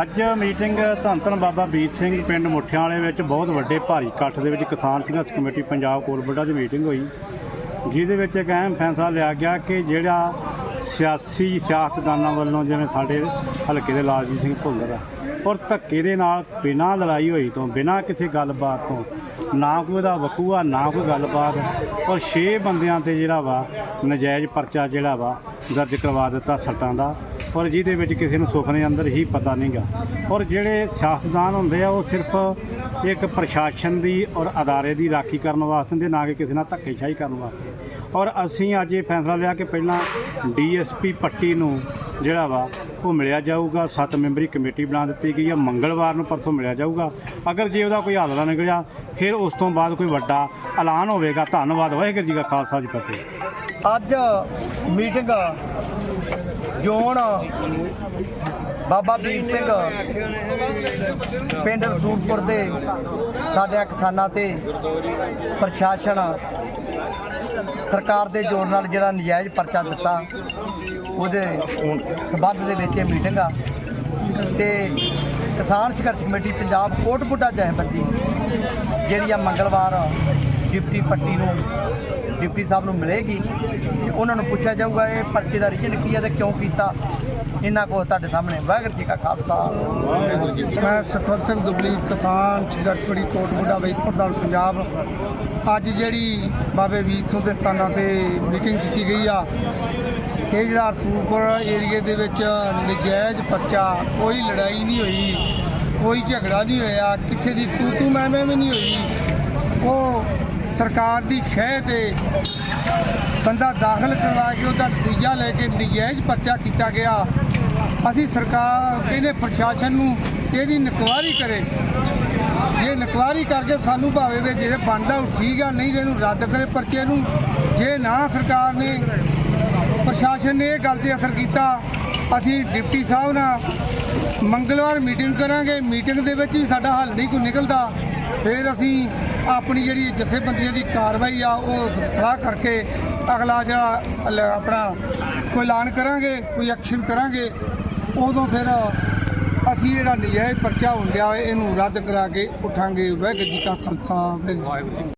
ਅੱਜ ਮੀਟਿੰਗ ਧੰਨ ਧੰਨ ਬਾਬਾ ਵੀਰ ਸਿੰਘ ਪਿੰਡ ਮੁੱਠਿਆਂ ਵਾਲੇ ਵਿੱਚ ਬਹੁਤ ਵੱਡੇ ਭਾਰੀ ਇਕੱਠ ਦੇ ਵਿੱਚ ਕਿਸਾਨ ਸੰਘਰਸ਼ ਕਮੇਟੀ ਪੰਜਾਬ ਕੋਲਬੜਾ ਦੀ ਮੀਟਿੰਗ ਹੋਈ। ਜਿਹਦੇ ਵਿੱਚ ਇੱਕ ਅਹਿਮ ਫੈਸਲਾ ਲਿਆ ਗਿਆ ਕਿ ਜਿਹੜਾ ਸਿਆਸੀ ਸਿਆਸਤਦਾਨਾਂ ਵੱਲੋਂ ਜਿਵੇਂ ਸਾਡੇ ਹਲਕੇ ਦੇ ਲਾਲਜੀਤ ਸਿੰਘ ਭੁੱਲਰ ਆ, ਔਰ ਧੱਕੇ ਦੇ ਨਾਲ ਬਿਨਾਂ ਲੜਾਈ ਹੋਈ ਤੋਂ, ਬਿਨਾਂ ਕਿਸੇ ਗੱਲਬਾਤ ਤੋਂ, ਨਾ ਕੋਈ ਉਹਦਾ ਵਕੂਆ, ਨਾ ਕੋਈ ਗੱਲਬਾਤ, ਔਰ 6 ਬੰਦਿਆਂ ਤੇ ਜਿਹੜਾ ਵਾ ਨਜਾਇਜ਼ ਪਰਚਾ ਜਿਹੜਾ ਵਾ ਦਰਜ ਕਰਵਾ ਦਿੱਤਾ ਸੱਟਾਂ ਦਾ। ਔਰ ਜਿਹਦੇ ਵਿੱਚ ਕਿਸੇ ਨੂੰ ਸੁਪਨੇ ਅੰਦਰ ਹੀ ਪਤਾ ਨਹੀਂਗਾ ਔਰ ਜਿਹੜੇ ਸਿਆਸਤਦਾਨ ਹੁੰਦੇ ਆ, ਉਹ ਸਿਰਫ ਇੱਕ ਪ੍ਰਸ਼ਾਸਨ ਦੀ ਔਰ ਅਦਾਰੇ ਦੀ ਰਾਖੀ ਕਰਨ ਵਾਸਤੇ ਹੁੰਦੇ, ਨਾ ਕਿ ਕਿਸੇ ਨਾਲ ਧੱਕੇਸ਼ਾਹੀ ਕਰਨ ਵਾਸਤੇ। ਔਰ ਅਸੀਂ ਅੱਜ ਇਹ ਫੈਸਲਾ ਲਿਆ ਕਿ ਪਹਿਲਾਂ ਡੀਐਸਪੀ ਪੱਟੀ ਨੂੰ ਜਿਹੜਾ ਵਾ, ਉਹ ਮਿਲਿਆ ਜਾਊਗਾ, ਸੱਤ ਮੈਂਬਰੀ ਕਮੇਟੀ ਬਣਾ ਦਿੱਤੀ ਗਈ ਹੈ ਮੰਗਲਵਾਰ ਨੂੰ ਪਰਸੋਂ ਮਿਲਿਆ ਜਾਊਗਾ। ਅਗਰ ਜੇ ਉਹਦਾ ਕੋਈ ਹੱਲ ਨਾ ਨਿਕਲਿਆ, ਫਿਰ ਉਸ ਤੋਂ ਬਾਅਦ ਕੋਈ ਵੱਡਾ ਐਲਾਨ ਹੋਵੇਗਾ। ਧੰਨਵਾਦ, ਵਾਹਿਗੁਰੂ ਜੀ ਕਾ ਖਾਲਸਾ ਜੀ ਕੀ ਫਤਿਹ। ਅੱਜ ਮੀਟਿੰਗ ਜੋਨ ਬਾਬਾ ਵੀਰ ਸਿੰਘ ਪਿੰਡ ਰਸੂਲਪੁਰ ਦੇ ਸਾਡੇ ਕਿਸਾਨਾਂ ਤੇ ਪ੍ਰਸ਼ਾਸਨ ਸਰਕਾਰ ਦੇ ਜੋਰ ਨਾਲ ਜਿਹੜਾ ਨਜਾਇਜ਼ ਪਰਚਾ ਦਿੱਤਾ, ਉਹਦੇ ਸਬੰਧ ਦੇ ਵਿੱਚ ਇਹ ਮੀਟਿੰਗ ਆ। ਤੇ ਕਿਸਾਨ ਸੰਘਰਸ਼ ਕਮੇਟੀ ਪੰਜਾਬ ਕੋਟਪੁੱਟਾ ਜਥੇਬੰਦੀ ਜਿਹੜੀ ਆ ਮੰਗਲਵਾਰ ਡਿਪਟੀ ਪੱਟੀ ਨੂੰ ਡਿਪਟੀ ਸਾਹਿਬ ਨੂੰ ਮਿਲੇਗੀ ਤੇ ਉਹਨਾਂ ਨੂੰ ਪੁੱਛਿਆ ਜਾਊਗਾ ਇਹ ਪਰਚੇ ਦਾ ਰੀਜਨ ਕੀ ਹੈ ਤੇ ਕਿਉਂ ਕੀਤਾ। ਇਹਨਾਂ ਕੋਲ ਤੁਹਾਡੇ ਸਾਹਮਣੇ। ਵਾਹਿਗੁਰੂ ਜੀ ਕਾ ਖਾਲਸਾ। ਕੀ। ਮੈਂ ਸੁਖਵੰਤ ਸਿੰਘ ਦੁਬਲੀ ਕਿਸਾਨ ਸੰਘਰਸ਼ਪੜੀ ਕੋਟਬੁੱਡਾ ਵਾਈਸ ਪ੍ਰਧਾਨ ਪੰਜਾਬ। ਅੱਜ ਜਿਹੜੀ ਬਾਬੇ ਵੀਰ ਸਿੰਘ ਦੇ ਸਥਾਨਾਂ ਤੇ ਮੀਟਿੰਗ ਕੀਤੀ ਗਈ ਆ ਇਹ ਜਿਹੜਾ ਰਸੂਲਪੁਰ ਏਰੀਏ ਦੇ ਵਿੱਚ ਨਜਾਇਜ਼ ਪਰਚਾ ਕੋਈ ਲੜਾਈ ਨਹੀਂ ਹੋਈ ਕੋਈ ਝਗੜਾ ਨਹੀਂ ਹੋਇਆ ਕਿਸੇ ਦੀ ਤੂ ਤੂ ਮੈਂ ਮੈਂ ਵੀ ਨਹੀਂ ਹੋਈ। ਉਹ ਸਰਕਾਰ ਦੀ ਸ਼ਹਿ ਤੇ ਬੰਦਾ ਦਾਖਲ ਕਰਵਾ ਕੇ ਉਹਦਾ ਨਤੀਜਾ ਲੈ ਕੇ ਨਜਾਇਜ਼ ਪਰਚਾ ਕੀਤਾ ਗਿਆ। ਅਸੀਂ ਸਰਕਾਰ ਇਹਨੇ ਪ੍ਰਸ਼ਾਸਨ ਨੂੰ ਇਹਦੀ ਨਕਵਾਰੀ ਕਰੇ। ਜੇ ਨਕਵਾਰੀ ਕਰਕੇ ਸਾਨੂੰ ਭਾਵੇਂ ਵੀ ਜੇ ਬਣਦਾ ਉਹ ਠੀਕ ਆ, ਨਹੀਂ ਤੇ ਇਹਨੂੰ ਰੱਦ ਕਰੇ ਪਰਚੇ ਨੂੰ। ਜੇ ਨਾ ਸਰਕਾਰ ਨੇ ਪ੍ਰਸ਼ਾਸਨ ਨੇ ਇਹ ਗੱਲ ਤੇ ਅਸਰ ਕੀਤਾ, ਅਸੀਂ ਡਿਪਟੀ ਸਾਹਿਬ ਨਾਲ ਮੰਗਲਵਾਰ ਮੀਟਿੰਗ ਕਰਾਂਗੇ। ਮੀਟਿੰਗ ਦੇ ਵਿੱਚ ਵੀ ਸਾਡਾ ਹੱਲ ਨਹੀਂ ਕੋਈ ਨਿਕਲਦਾ। ਫਿਰ ਅਸੀਂ ਆਪਣੀ ਜਿਹੜੀ ਜਥੇਬੰਦੀਆਂ ਦੀ ਕਾਰਵਾਈ ਆ, ਉਹ ਸਲਾਹ ਕਰਕੇ ਅਗਲਾ ਜਿਹੜਾ ਆਪਣਾ ਕੋਈ ਐਲਾਨ ਕਰਾਂਗੇ, ਕੋਈ ਐਕਸ਼ਨ ਕਰਾਂਗੇ, ਉਦੋਂ ਫਿਰ ਅਸੀਂ ਜਿਹੜਾ ਨਜਾਇਜ਼ ਪਰਚਾ ਹੁੰਦਿਆ ਇਹਨੂੰ ਰੱਦ ਕਰਾ ਕੇ ਉਠਾਂਗੇ ਵਾਹਿਗੁਰੂ ਜੀ ਕਾ ਖਾਲਸਾ, ਵਾਹਿਗੁਰੂ ਜੀ